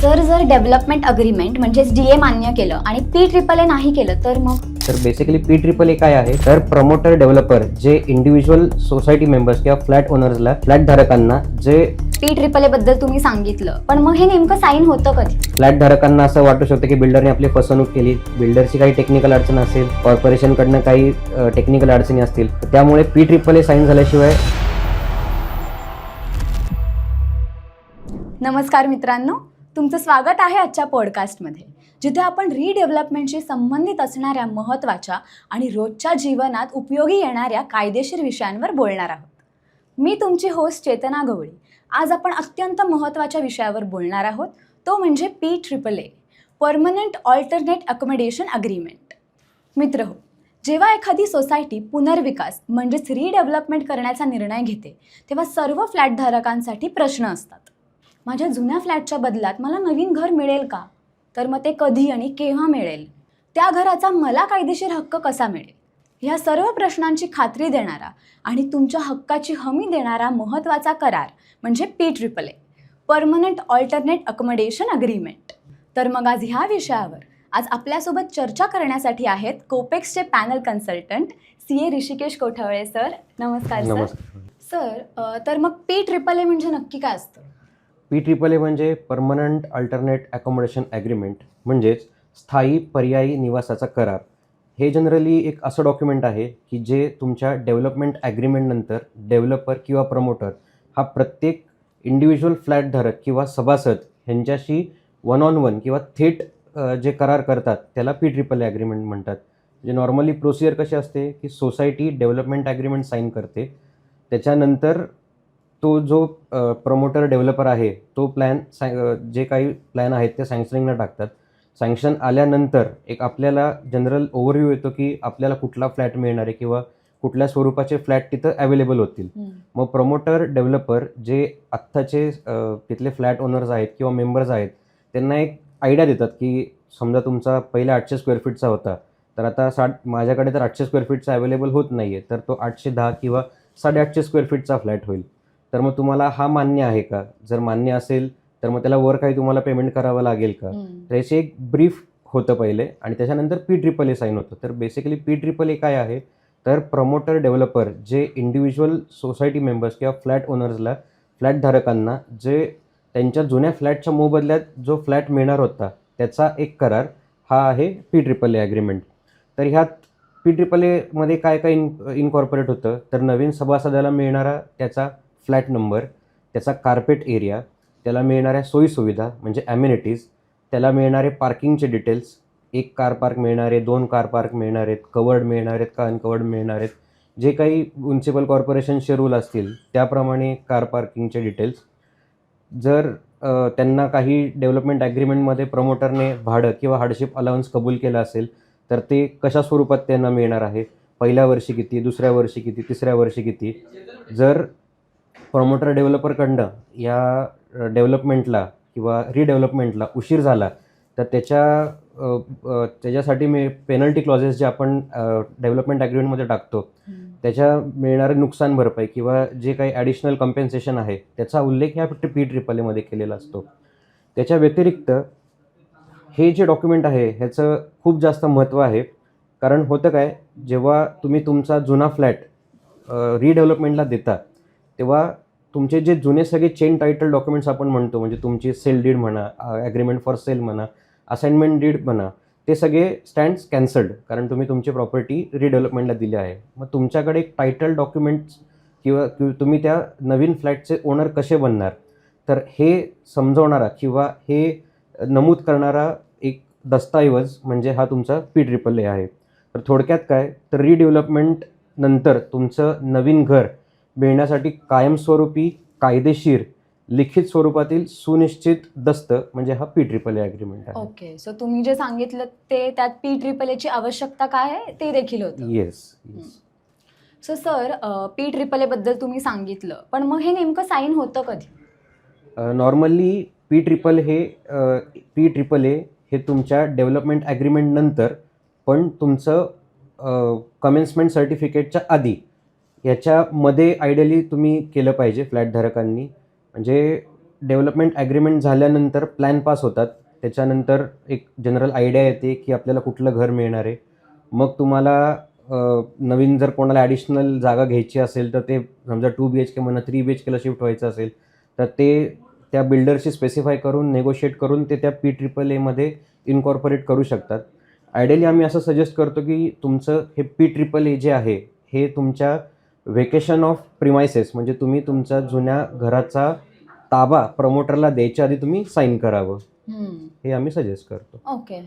Sir जर development agreement म्हणजेच DA मान्य केलं आणि पी ट्रिपल ए नाही केलं तर मग? तर बेसिकली पी ट्रिपल ए काय आहे? तर प्रमोटर डेव्हलपर जे इंडिव्हिज्युअल सोसायटी मेंबर्स किंवा फ्लॅट ओनर्सला फ्लॅट धारकांना जे पी ट्रिपल ए बद्दल तुम्ही सांगितलं पण मग हे नेमकं साईन होतं कधी? फ्लॅट धारकांना असं वाटू शकतं की बिल्डरने आपली फसवणूक केली. बिल्डरची काही टेक्निकल अडचण असेल कॉर्पोरेशनकडनं काही टेक्निकल अडचणी असतील. त्यामुळे पी ट्रिपल ए साईन झाल्याशिवाय नमस्कार मित्रांनो. तुमचं स्वागत आहे आजच्या पॉडकास्टमध्ये जिथे आपण रिडेव्हलपमेंटशी संबंधित असणाऱ्या महत्त्वाच्या आणि रोजच्या जीवनात उपयोगी येणाऱ्या कायदेशीर विषयांवर बोलणार आहोत. मी तुमची होस्ट चेतना गवळी. आज आपण अत्यंत महत्त्वाच्या विषयावर बोलणार आहोत. तो म्हणजे P triple A permanent alternate accommodation agreement मित्र हो जेव्हा एखादी सोसायटी पुनर्विकास म्हणजेच रिडेव्हलपमेंट करण्याचा निर्णय घेते तेव्हा सर्व फ्लॅटधारकांसाठी प्रश्न असतात. माझ्या जुन्या फ्लॅटच्या बदल्यात मला नवीन घर मिळेल का? तर मग ते कधी आणि केव्हा मिळेल? त्या घराचा मला कायदेशीर हक्क कसा मिळेल? ह्या सर्व प्रश्नांची खात्री देणारा आणि तुमच्या हक्काची हमी देणारा महत्त्वाचा करार म्हणजे P triple A permanent alternate accommodation agreement. तर मग आज ह्या विषयावर आज आपल्यासोबत चर्चा करण्यासाठी आहेत कोपेक्सचे panel consultant C A Rishikesh Kothawale sir. नमस्कार सर. सर तर मग पी ट्रिपल ए म्हणजे नक्की काय असतं? पी ट्रिपल ए म्हणजे परमनंट अल्टरनेट अकोमोडेशन ॲग्रीमेंट म्हणजेच स्थायी पर्यायी निवासाचा करार. हे जनरली एक असं डॉक्युमेंट आहे की जे तुमच्या डेव्हलपमेंट ॲग्रीमेंटनंतर डेव्हलपर किंवा प्रमोटर हा प्रत्येक इंडिव्हिज्युअल फ्लॅटधारक किंवा सभासद ह्यांच्याशी वन ऑन वन किंवा थेट जे करार करतात त्याला पी ट्रिपल ए ॲग्रीमेंट म्हणतात. म्हणजे नॉर्मली प्रोसिजर कशी असते की सोसायटी डेव्हलपमेंट ॲग्रीमेंट साईन करते. त्याच्यानंतर तो जो प्रमोटर डेव्हलपर आहे तो प्लॅन जे काही प्लॅन आहेत ते सँक्शनिंगला टाकतात. सँक्शन आल्यानंतर एक आपल्याला जनरल ओव्हरव्ह्यू येतो की आपल्याला कुठला फ्लॅट मिळणार आहे किंवा कुठल्या स्वरूपाचे फ्लॅट तिथं अवेलेबल होतील. मग प्रमोटर डेव्हलपर जे आत्ताचे तिथले फ्लॅट ओनर्स आहेत किंवा मेंबर्स आहेत त्यांना एक आयडिया देतात की समजा तुमचा पहिला आठशे स्क्वेअर फीटचा होता तर आता साठ माझ्याकडे तर आठशे स्क्वेअर फीटचा अवेलेबल होत नाही आहे तर तो आठशे दहा किंवा साडेआठशे स्क्वेअर फीटचा फ्लॅट होईल. तर मग तुम्हाला हा मान्य आहे का? जर मान्य असेल तर मग त्याला वर काही तुम्हाला पेमेंट करावं लागेल का? तर याचे एक ब्रीफ होतं पहिले आणि त्याच्यानंतर पी ट्रिपल ए साईन होतं. तर बेसिकली पी ट्रिपल ए काय आहे? तर प्रमोटर डेव्हलपर जे इंडिव्हिज्युअल सोसायटी मेंबर्स किंवा फ्लॅट ओनर्सला फ्लॅट धारकांना जे त्यांच्या जुन्या फ्लॅटच्या मोबदल्यात जो फ्लॅट मिळणार होता त्याचा एक करार हा आहे पी ट्रिपल ए ॲग्रीमेंट तर ह्यात पी ट्रिपल एमध्ये काय काय इन इनकॉर्पोरेट होतं? तर नवीन सभासदाला मिळणारा त्याचा फ्लॅट नंबर त्याचा कार्पेट एरिया त्याला मिळणाऱ्या सोयीसुविधा म्हणजे ॲम्युनिटीज त्याला मिळणारे पार्किंगचे डिटेल्स एक कार पार्क मिळणार आहे दोन कार पार्क मिळणार आहेत कवर्ड मिळणार आहेत का अनकवर्ड मिळणार आहेत जे काही म्युन्सिपल कॉर्पोरेशनचे रूल असतील त्याप्रमाणे कार पार्किंगचे डिटेल्स जर त्यांना काही डेव्हलपमेंट ॲग्रीमेंटमध्ये प्रमोटरने भाडं किंवा हार्डशिप अलाउन्स कबूल केलं असेल तर ते कशा स्वरूपात त्यांना मिळणार आहे? पहिल्या वर्षी किती दुसऱ्या वर्षी किती तिसऱ्या वर्षी किती? जर प्रमोटर डेव्हलपरकडनं या डेव्हलपमेंटला किंवा रिडेव्हलपमेंटला उशीर झाला तर त्याच्या त्याच्यासाठी मी पेनल्टी क्लॉजेस जे आपण डेव्हलपमेंट ॲग्रीमेंटमध्ये टाकतो त्याच्या मिळणारे नुकसान भरपाई किंवा जे काही ॲडिशनल कम्पेन्सेशन आहे त्याचा उल्लेख ह्या पी ट्रिपल एमध्ये केलेला असतो. त्याच्या व्यतिरिक्त हे जे डॉक्युमेंट आहे ह्याचं खूप जास्त महत्त्व आहे. कारण होतं काय जेव्हा तुम्ही तुमचा जुना फ्लॅट रिडेव्हलपमेंटला देता तेव्हा तुमचे जे जुने सगळे चेन टायटल डॉक्युमेंट्स आपण म्हणतो म्हणजे तुमची सेल डीड म्हणा ॲग्रीमेंट फॉर सेल म्हणा असाइनमेंट डीड म्हणा ते सगळे स्टँड्स कॅन्सल्ड कारण तुम्ही तुमची प्रॉपर्टी रिडेव्हलपमेंटला दिली आहे. मग तुमच्याकडे एक टायटल डॉक्युमेंट्स किंवा तुम्ही त्या नवीन फ्लॅटचे ओनर कसे बनणार? तर हे समजवणारा किंवा हे नमूद करणारा एक दस्तऐवज म्हणजे हा तुमचा पी ट्रिपल ए आहे. तर थोडक्यात काय? तर रिडेव्हलपमेंट नंतर तुमचं नवीन घर मिळण्यासाठी कायमस्वरूपी कायदेशीर लिखित स्वरूपातील सुनिश्चित दस्त म्हणजे हा पी ट्रिपल ए अग्रीमेंट आहे. ओके सो तुम्ही जे सांगितलं ते त्यात पी ट्रिपल एची आवश्यकता काय आहे? ते देखील होतं. Yes yes so sir P triple A बद्दल तुम्ही सांगितलं पण मग हे नेमकं साईन होतं कधी? नॉर्मली पी ट्रिपल हे पी ट्रिपल ए हे तुमच्या डेव्हलपमेंट ॲग्रीमेंट नंतर पण तुमचं कमेन्समेंट सर्टिफिकेटच्या आधी याच्यामध्ये आयडियली तुम्ही केलं पाहिजे फ्लॅटधारकांनी म्हणजे डेव्हलपमेंट ॲग्रीमेंट झाल्यानंतर प्लॅन पास होतात. त्याच्यानंतर एक जनरल आयडिया येते की आपल्याला कुठलं घर मिळणार आहे. मग तुम्हाला नवीन जर कोणाला ॲडिशनल जागा घ्यायची असेल तर ते समजा टू बी एच के म्हणा थ्री बी एच केला शिफ्ट व्हायचं असेल तर ते त्या बिल्डरशी स्पेसिफाय करून नेगोशिएट करून ते त्या पी ट्रिपल एमध्ये इनकॉर्पोरेट करू शकतात. आयडियली आम्ही असं सजेस्ट करतो की तुमचं हे पी ट्रिपल ए जे आहे हे तुमच्या व्हेकेशन ऑफ प्रिमायसेस म्हणजे तुम्ही तुमच्या जुन्या घराचा ताबा प्रमोटरला द्यायच्या आधी तुम्ही साईन करावं. हे आम्ही सजेस्ट करतो. ओके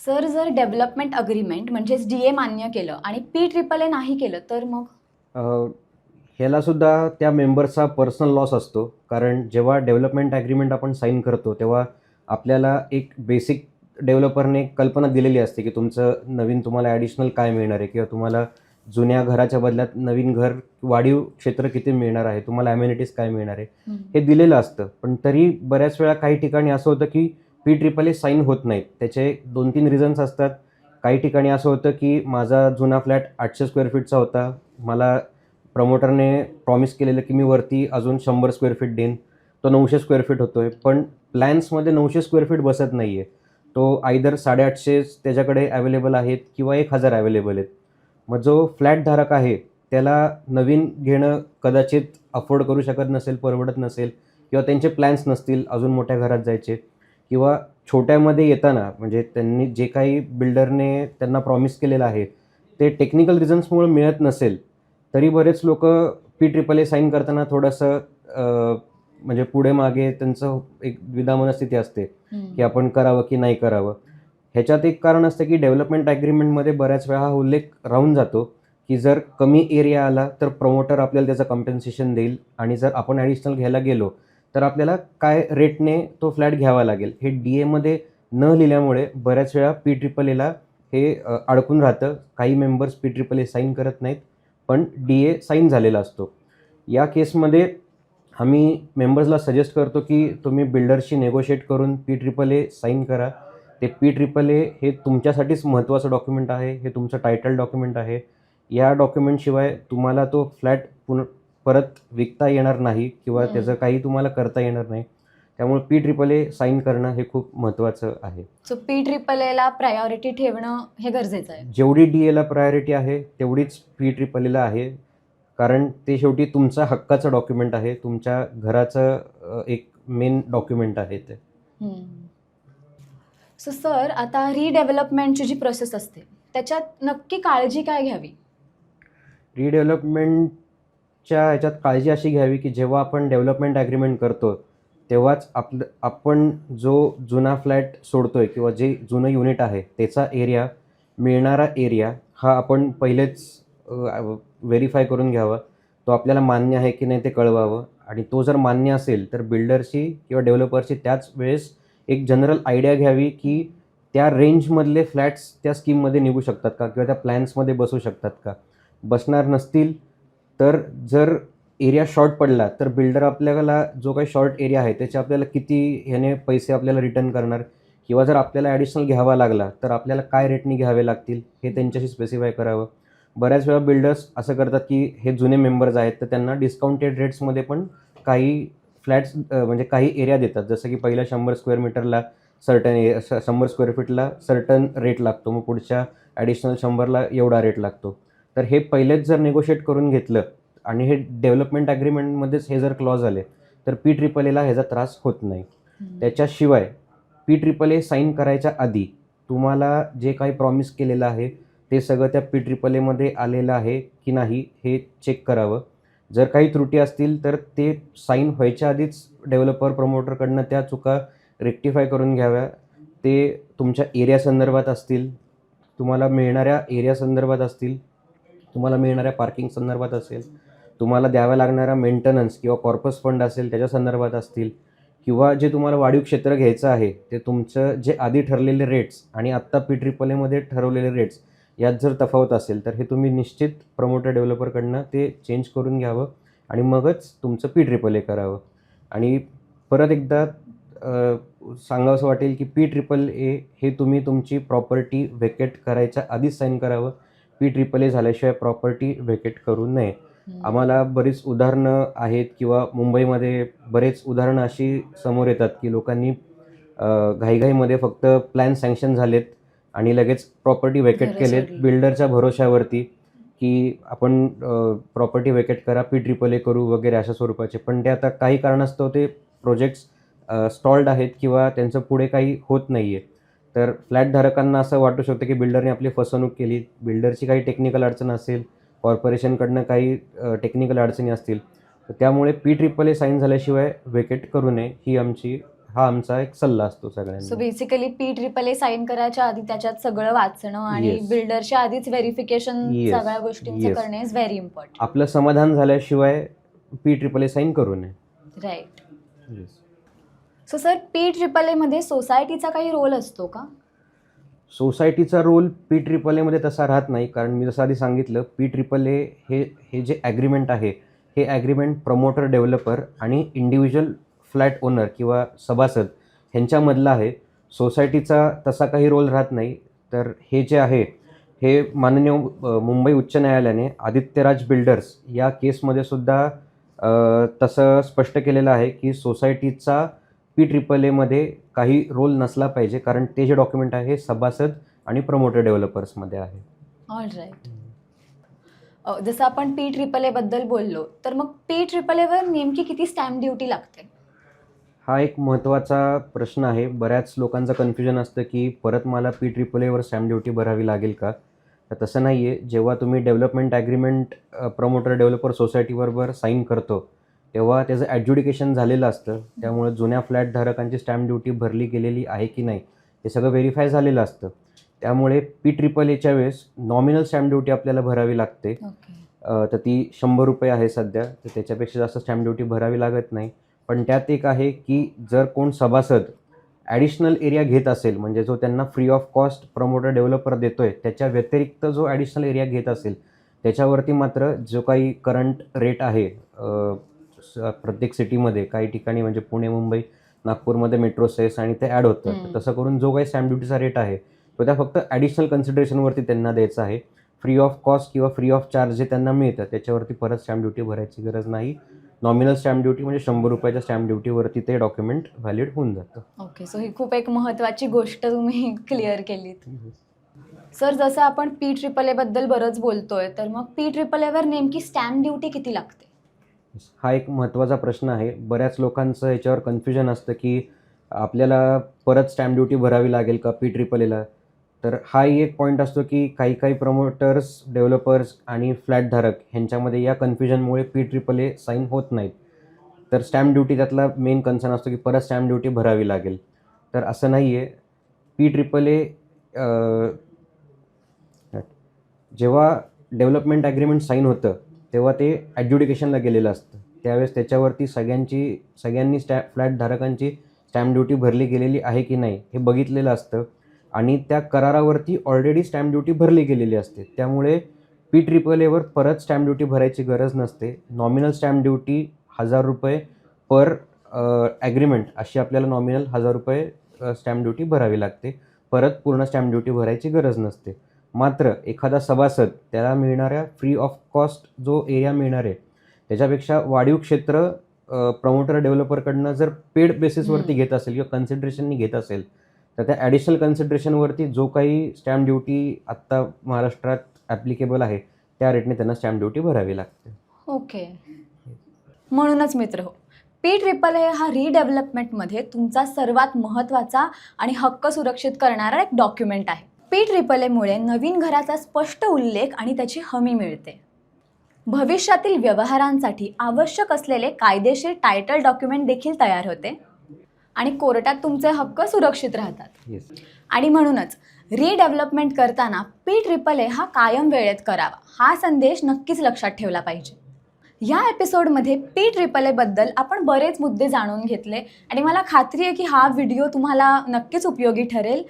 सर जर डेव्हलपमेंट अग्रीमेंट म्हणजेच डी ए मान्य केलं आणि पी ट्रिपल ए नाही केलं तर मग? ह्याला सुद्धा त्या मेंबरचा पर्सनल लॉस असतो. कारण जेव्हा डेव्हलपमेंट ॲग्रीमेंट आपण साईन करतो तेव्हा आपल्याला एक बेसिक डेव्हलपरने कल्पना दिलेली असते की तुमचं नवीन तुम्हाला ॲडिशनल काय मिळणार आहे किंवा तुम्हाला जुन्या घराच्या बदल्यात नवीन घर वाढीव क्षेत्र किती मिळणार आहे? तुम्हाला ॲम्युनिटीज काय मिळणार आहे? हे दिलेलं असतं. पण तरी बऱ्याच वेळा काही ठिकाणी असं होतं की पी ट्रिपल ए साईन होत नाहीत. त्याचे दोन तीन रिझन्स असतात. काही ठिकाणी असं होतं की माझा जुना फ्लॅट आठशे स्क्वेअर फीटचा होता. मला प्रमोटरने प्रॉमिस केलेलं की मी वरती अजून शंभर स्क्वेअर फीट देईन. तो नऊशे स्क्वेअर फीट होतो आहे पण प्लॅन्समध्ये नऊशे स्क्वेअर फीट बसत नाही आहे तो आयदर साडेआठशे त्याच्याकडे अवेलेबल आहेत किंवा एक हजार अवेलेबल आहेत. मग जो फ्लॅट धारक आहे त्याला नवीन घेणं कदाचित अफोर्ड करू शकत नसेल परवडत नसेल किंवा त्यांचे प्लॅन्स नसतील अजून मोठ्या घरात जायचे किंवा छोट्यामध्ये येताना म्हणजे त्यांनी जे काही बिल्डरने त्यांना प्रॉमिस केलेलं आहे ते टेक्निकल रिझन्समुळे मिळत नसेल तरी बरेच लोक पी ट्रिपल ए साईन करताना थोडंसं म्हणजे पुढे मागे त्यांचं एक द्विधा मनस्थिती असते की आपण करावं की नाही करावं. ह्याच्यात एक कारण असतं की डेव्हलपमेंट ॲग्रीमेंटमध्ये बऱ्याच वेळा हा उल्लेख राहून जातो की जर कमी एरिया आला तर प्रमोटर आपल्याला त्याचं कम्पेन्सेशन देईल आणि जर आपण ॲडिशनल घ्यायला गेलो तर आपल्याला काय रेटने तो फ्लॅट घ्यावा लागेल? हे डी एमध्ये न लिहिल्यामुळे बऱ्याच वेळा पी ट्रिपल एला हे अडकून राहतं. काही members P triple A sign करत नाहीत पण डी ए साईन झालेला असतो. या केसमध्ये आम्ही मेंबर्सला सजेस्ट करतो की तुम्ही बिल्डरशी नेगोशिएट करून पी ट्रिपल ए साईन करा. ते पी ट्रिपल ए हे तुमच्यासाठीच महत्त्वाचं डॉक्युमेंट आहे हे तुमचं टायटल डॉक्युमेंट आहे. या डॉक्युमेंटशिवाय तुम्हाला तो फ्लॅट पुन परत विकता येणार नाही किंवा. त्याचं काही तुम्हाला करता येणार नाही. त्यामुळे पी ट्रिपल ए साईन करणं हे खूप महत्त्वाचं आहे. सो पी ट्रिपल एला प्रायोरिटी ठेवणं हे गरजेचं आहे. जेवढी डी एला प्रायोरिटी आहे तेवढीच पी ट्रिपल एला आहे. कारण ते शेवटी तुमचा हक्काचं डॉक्युमेंट आहे तुमच्या घराचं अ, एक मेन डॉक्युमेंट आहे ते. सो सर आता रिडेव्हलपमेंटची जी प्रोसेस असते त्याच्यात नक्की काळजी काय घ्यावी? रिडेव्हलपमेंटच्या ह्याच्यात काळजी अशी घ्यावी की जेव्हा आपण डेव्हलपमेंट ॲग्रीमेंट करतो तेव्हाच आपलं आपण जो जुना फ्लॅट सोडतोय किंवा जे जुनं युनिट आहे त्याचा एरिया मिळणारा एरिया हा आपण पहिलेच व्हेरीफाय करून घ्यावा. तो आपल्याला मान्य आहे की नाही ते कळवावं. आणि तो जर मान्य असेल तर बिल्डरशी किंवा डेव्हलपरशी त्याच वेळेस एक जनरल आयडिया घ्यावी की त्या रेंजमधले फ्लॅट्स त्या स्कीममध्ये निघू शकतात का? किंवा त्या प्लॅन्समध्ये बसू शकतात का? बसणार नसतील तर जर एरिया शॉर्ट पडला तर बिल्डर आपल्याला जो काही शॉर्ट एरिया आहे त्याचे आपल्याला किती ह्याने पैसे आपल्याला रिटर्न करणार? किंवा जर आपल्याला ॲडिशनल घ्यावा लागला तर आपल्याला काय रेटनी घ्यावे लागतील? हे त्यांच्याशी स्पेसिफाय करावं. बऱ्याच वेळा बिल्डर्स असं करतात की हे जुने मेंबर्स आहेत तर त्यांना डिस्काउंटेड रेट्समध्ये पण काही फ्लॅट्स म्हणजे काही एरिया देतात. जसं की पहिल्या शंभर स्क्वेअर मीटरला सर्टन शंभर स्क्वेअर फीटला सर्टन रेट लागतो. मग पुढच्या ॲडिशनल शंभरला एवढा रेट लागतो. तर हे पहिलेच जर निगोशिएट करून घेतलं आणि हे डेव्हलपमेंट ॲग्रीमेंटमध्येच हे जर क्लॉज आले तर पी ट्रिपल एला ह्याचा त्रास होत नाही. त्याच्याशिवाय पी ट्रिपल ए साईन करायच्या आधी तुम्हाला जे काही प्रॉमिस केलेलं आहे ते सगळं त्या पी ट्रिपल एमध्ये आलेलं आहे की नाही हे चेक करावं. जर काही त्रुटी असतील तर ते साईन व्हायच्या आधीच डेव्हलपर प्रमोटरकडनं त्या चुका रेक्टिफाय करून घ्याव्या. ते तुमच्या एरिया संदर्भात असतील. तुम्हाला मिळणाऱ्या एरिया संदर्भात असतील. तुम्हाला मिळणाऱ्या पार्किंग संदर्भात असेल. तुम्हाला द्याव्या लागणारा मेंटेनन्स किंवा कॉर्पस फंड असेल त्याच्या संदर्भात असतील. किंवा जे तुम्हाला वाढीव क्षेत्र घ्यायचं आहे ते तुमचं जे आधी ठरलेले रेट्स आणि आत्ता पी ट्रिपल एमध्ये ठरवलेले रेट्स यात जर तफावत असेल तर हे तुम्ही निश्चित प्रमोटर डेव्हलपरकडनं ते चेंज करून घ्यावं आणि मगच तुमचं पी ट्रिपल ए करावं. आणि परत एकदा सांगावंसं वाटेल की पी ट्रिपल ए हे तुम्ही तुमची प्रॉपर्टी व्हेकेट करायच्या आधीच साईन करावं. पी ट्रिपल ए झाल्याशिवाय प्रॉपर्टी व्हेकेट करू नये. आम्हाला बरीच उदाहरणं आहेत किंवा मुंबईमध्ये बरेच उदाहरणं अशी समोर येतात की लोकांनी घाईघाईमध्ये फक्त प्लॅन सँक्शन झालेत. आणि लगेच प्रॉपर्टी वेकेट सोडली. बिल्डरच्या भरोश्यावरती की आपण प्रॉपर्टी वेकेट करा पी ट्रिपल ए करू वगैरे अशा स्वरूपाचे. पण ते आता काही कारणास्तव ते प्रोजेक्ट्स स्टॉल्ड आहेत किंवा त्यांचं पुढे काही होत नाही आहे तर फ्लॅट धारकांना असं वाटू शकतं की बिल्डरने आपली फसवणूक केली. बिल्डरची काही टेक्निकल अडचण असेल कॉर्पोरेशनकडनं काही टेक्निकल अडचणी असतील तर त्यामुळे पी ट्रिपल ए साईन झाल्याशिवाय वेकेट करू नये ही आमची हा आमचा एक सल्ला असतो सो सगळ्यांना basically P triple A sign करायच्या आधी त्याच्यात सगळं वाचणं आणि Yes. बिल्डरच्या आधीच व्हेरिफिकेशन Yes. सगळ्या गोष्टींचं Yes. करणे इज व्हेरी इम्पॉर्टंट आपलं समाधान झाल्याशिवाय पी ट्रिपल ए साईन करू नये. Right so sir P triple A मध्ये सोसायटीचा काही रोल असतो का? सोसायटीचा रोल पी ट्रिपल एमध्ये तसा राहत नाही. कारण मी जसं आधी सांगितलं पी ट्रिपल ए हे हे जे ॲग्रीमेंट आहे हे ॲग्रीमेंट प्रमोटर डेव्हलपर आणि इंडिव्हिज्युअल फ्लॅट ओनर किंवा सभासद ह्यांच्यामधला आहे. सोसायटीचा तसा काही रोल राहत नाही. तर हे जे आहे हे माननीय मुंबई उच्च न्यायालयाने आदित्यराज बिल्डर्स या केसमध्ये सुद्धा तसं स्पष्ट केलेलं आहे की सोसायटीचा पी ट्रिपल एमध्ये काही रोल नसला पाहिजे. कारण ते जे डॉक्युमेंट आहे हे सभासद आणि प्रमोटर डेव्हलपर्समध्ये आहे. ऑल राईट जसं आपण पी ट्रिपल ए बद्दल बोललो तर मग पी ट्रिपल एवर नेमकी किती स्टॅम्प ड्युटी लागते? हा एक महत्त्वाचा प्रश्न आहे. बऱ्याच लोकांचं कन्फ्युजन असतं की परत मला पी ट्रिपल एवर स्टॅम्प ड्युटी भरावी लागेल का? तर तसं नाही आहे जेव्हा तुम्ही डेव्हलपमेंट ॲग्रीमेंट प्रमोटर डेव्हलपर सोसायटीबरोबर साईन करतो तेव्हा त्याचं ॲड्ज्युडिकेशन झालेलं असतं. त्यामुळे जुन्या फ्लॅट धारकांची स्टॅम्प ड्युटी भरली गेलेली आहे की नाही हे सगळं व्हेरीफाय झालेलं असतं. त्यामुळे पी ट्रिपल एच्या वेळेस नॉमिनल स्टॅम्प ड्युटी आपल्याला भरावी लागते. तर ती शंभर रुपये आहे सध्या. तर त्याच्यापेक्षा जास्त स्टॅम्प ड्युटी भरावी लागत नाही. पण त्यात एक आहे की जर कोण सभासद ॲडिशनल एरिया घेत असेल म्हणजे जो त्यांना free of cost promoter developer देतोय त्याच्या व्यतिरिक्त जो ॲडिशनल एरिया घेत असेल त्याच्यावरती मात्र जो काही करंट रेट आहे प्रत्येक सिटीमध्ये काही ठिकाणी म्हणजे पुणे मुंबई नागपूरमध्ये मेट्रो सेस आणि ते ॲड होतं तसं करून जो काही स्टॅम्प ड्युटीचा रेट आहे तो त्या फक्त ॲडिशनल कन्सिडरेशनवरती त्यांना द्यायचा आहे. फ्री ऑफ कॉस्ट किंवा फ्री ऑफ चार्ज जे त्यांना मिळतं त्याच्यावरती परत स्टॅम्प ड्युटी भरायची गरज नाही. नॉमिनल स्टॅम्प ड्युटी म्हणजे शंभर रुपयाच्या स्टॅम्प ड्युटीवरती ते डॉक्युमेंट व्हॅलिड होऊन जातं. ओके सो ही खूप एक महत्त्वाची गोष्ट तुम्ही क्लिअर केलीत. सर जसं आपण पी ट्रिपल ए बद्दल बरंच बोलतोय तर मग पी ट्रिपल एवर नेमकी स्टॅम्प ड्युटी किती लागते? हा एक महत्त्वाचा प्रश्न आहे. बऱ्याच लोकांचं याच्यावर कन्फ्युजन असतं की आपल्याला परत स्टॅम्प ड्युटी भरावी लागेल का पी ट्रिपल एला तर हाही एक पॉईंट असतो की काही काही प्रमोटर्स डेव्हलपर्स आणि फ्लॅटधारक ह्यांच्यामध्ये या कन्फ्युजनमुळे पी ट्रिपल ए साईन होत नाहीत. तर स्टॅम्प ड्युटी त्यातला मेन कन्सर्न असतो की परत स्टॅम्प ड्युटी भरावी लागेल. तर असं नाही आहे पी ट्रिपल ए जेव्हा डेव्हलपमेंट ॲग्रीमेंट साईन होतं तेव्हा ते ॲड्युडिकेशनला गेलेलं असतं. त्यावेळेस त्याच्यावरती सगळ्यांची सगळ्यांनी स्टॅ फ्लॅट धारकांची स्टॅम्प ड्युटी भरली गेलेली आहे की नाही हे बघितलेलं असतं. आणि त्या करारावरती ऑलरेडी स्टॅम्प ड्युटी भरली गेलेली असते. त्यामुळे पी ट्रिपल एवर परत स्टॅम्प ड्युटी भरायची गरज नसते. नॉमिनल स्टॅम्प ड्युटी हजार रुपये पर ॲग्रीमेंट अशी आपल्याला नॉमिनल हजार रुपये स्टॅम्प ड्युटी भरावी लागते. परत पूर्ण स्टॅम्प ड्युटी भरायची गरज नसते. मात्र एखादा सभासद त्याला मिळणाऱ्या फ्री ऑफ कॉस्ट जो एरिया मिळणार आहे त्याच्यापेक्षा वाढीव क्षेत्र प्रमोटर डेव्हलपरकडनं जर पेड बेसिसवरती घेत असेल किंवा कन्सिडरेशननी घेत असेल तर त्या ॲडिशनल कन्सिडरेशनवरती जो काही स्टॅम्प ड्युटी आत्ता महाराष्ट्रात ॲप्लिकेबल आहे त्या रेटने त्यांना स्टॅम्प ड्युटी भरावी लागते. ओके म्हणूनच मित्र हो पी ट्रिपल ए हा रिडेव्हलपमेंटमध्ये तुमचा सर्वात महत्त्वाचा आणि हक्क सुरक्षित करणारा एक डॉक्युमेंट आहे. पी ट्रिपल एमुळे नवीन घराचा स्पष्ट उल्लेख आणि त्याची हमी मिळते. भविष्यातील व्यवहारांसाठी आवश्यक असलेले कायदेशीर टायटल डॉक्युमेंट देखील तयार होते. आणि कोर्टात तुमचे हक्क सुरक्षित राहतात. येस आणि म्हणूनच रिडेव्हलपमेंट करताना पी ट्रिपल ए हा कायम वेळेत करावा. हा संदेश नक्कीच लक्षात ठेवला पाहिजे. या एपिसोडमध्ये पी ट्रिपल एबद्दल आपण बरेच मुद्दे जाणून घेतले. आणि मला खात्री आहे की हा व्हिडिओ तुम्हाला नक्कीच उपयोगी ठरेल.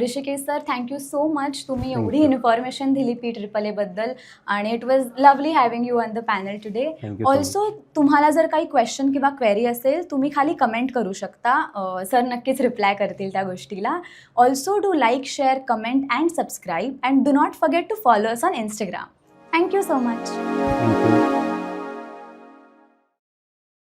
Rishikesh sir thank you so much तुम्ही एवढी. इन्फॉर्मेशन दिली पी ट्रिपल एबद्दल आणि it was lovely having you on the panel today also तुम्हाला जर काही क्वेश्चन किंवा क्वेरी असेल तुम्ही खाली कमेंट करू शकता. सर नक्कीच रिप्लाय करतील त्या गोष्टीला. Also do like share comment and subscribe and do not forget to follow us on Instagram thank you so much thank you